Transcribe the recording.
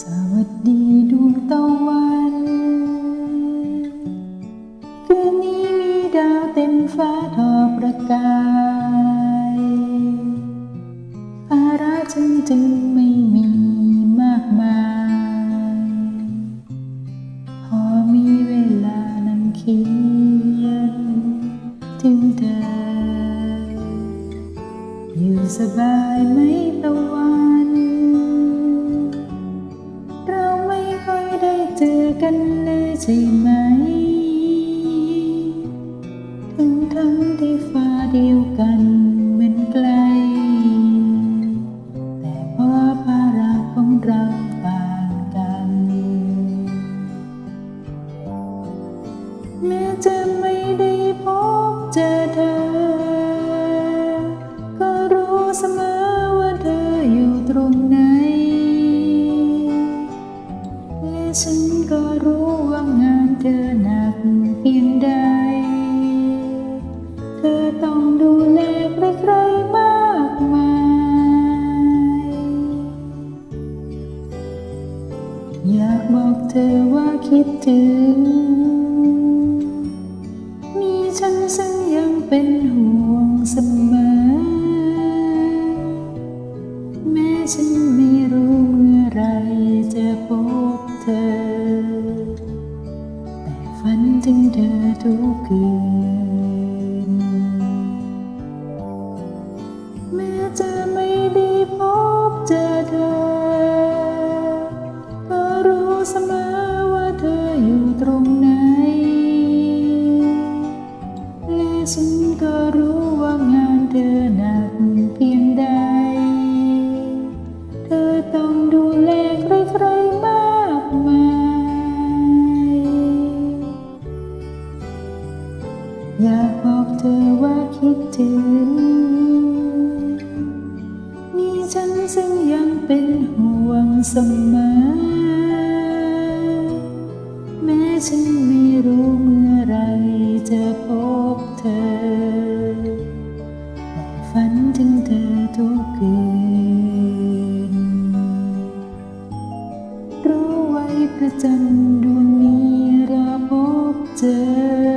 สวัสดีดวงตะวัน คืนนี้มีดาวเต็มฟ้าทอประกายภาระฉันจึงไม่มีมากมาย พอมีเวลานั่งเขียนถึงเธอ อยู่สบายไหมตะวัน กันเลยใช่ไหมถึงทั้งที่ฟ้าเดียวกันเหมือนไกล แต่เพราะภาระของเราต่างกัน แม้จะไม่ได้พบเจอเธอ ก็รู้เสมอว่าเธออยู่ตรงไหน อกเธอว่าคิดถึง มีฉันซึ่งยังเป็นห่วงเสมอ แม้ฉันไม่รู้เมื่อไรจะพบเธอ แต่ฝันถึงเธอทุกคืน แม้จะ ก็รู้ว่างานเธอหนักเพียงใด เธอต้องดูแลใครๆมากมาย อยากบอกเธอว่าคิดถึง มีฉันซึ่งยังเป็นห่วงเสมอ stay.